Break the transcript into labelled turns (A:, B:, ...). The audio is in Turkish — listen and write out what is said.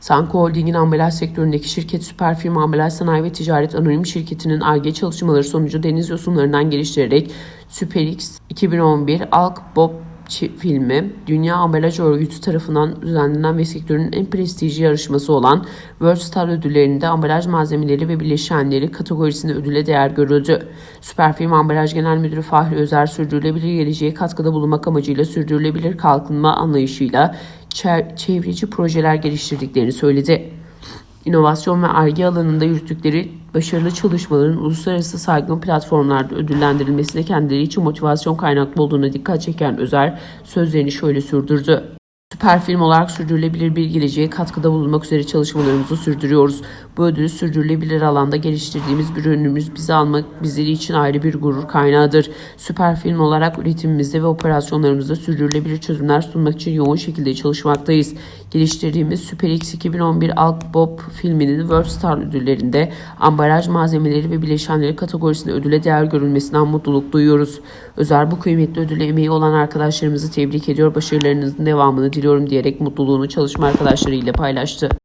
A: Sanko Holding'in ambalaj sektöründeki şirket Süperfirm Ambalaj Sanayi ve Ticaret Anonim Şirketi'nin ARGE çalışmaları sonucu deniz yosunlarından geliştirerek SuperX 2011 Alk Bob filmi Dünya Ambalaj Örgütü tarafından düzenlenen ve sektörün en prestijli yarışması olan World Star ödüllerinde ambalaj malzemeleri ve bileşenleri kategorisinde ödüle değer görüldü. Süperfirm Ambalaj Genel Müdürü Fahri Özer sürdürülebilir geleceğe katkıda bulunmak amacıyla sürdürülebilir kalkınma anlayışıyla çevreci projeler geliştirdiklerini söyledi. İnovasyon ve ARGE alanında yürüttükleri başarılı çalışmaların uluslararası saygın platformlarda ödüllendirilmesine kendileri için motivasyon kaynaklı olduğuna dikkat çeken Özer sözlerini şöyle sürdürdü. Süper film olarak sürdürülebilir bir geleceğe katkıda bulunmak üzere çalışmalarımızı sürdürüyoruz. Bu ödülü sürdürülebilir alanda geliştirdiğimiz bir ürünümüz bize almak bizleri için ayrı bir gurur kaynağıdır. Süper film olarak üretimimizde ve operasyonlarımızda sürdürülebilir çözümler sunmak için yoğun şekilde çalışmaktayız. Geliştirdiğimiz Super X 2011 Alk Bob filminin World Star ödüllerinde ambalaj malzemeleri ve bileşenleri kategorisinde ödüle değer görülmesinden mutluluk duyuyoruz. Özel bu kıymetli ödüle emeği olan arkadaşlarımızı tebrik ediyor, başarılarınızın devamını diliyorum diyerek mutluluğunu çalışma arkadaşlarıyla paylaştı.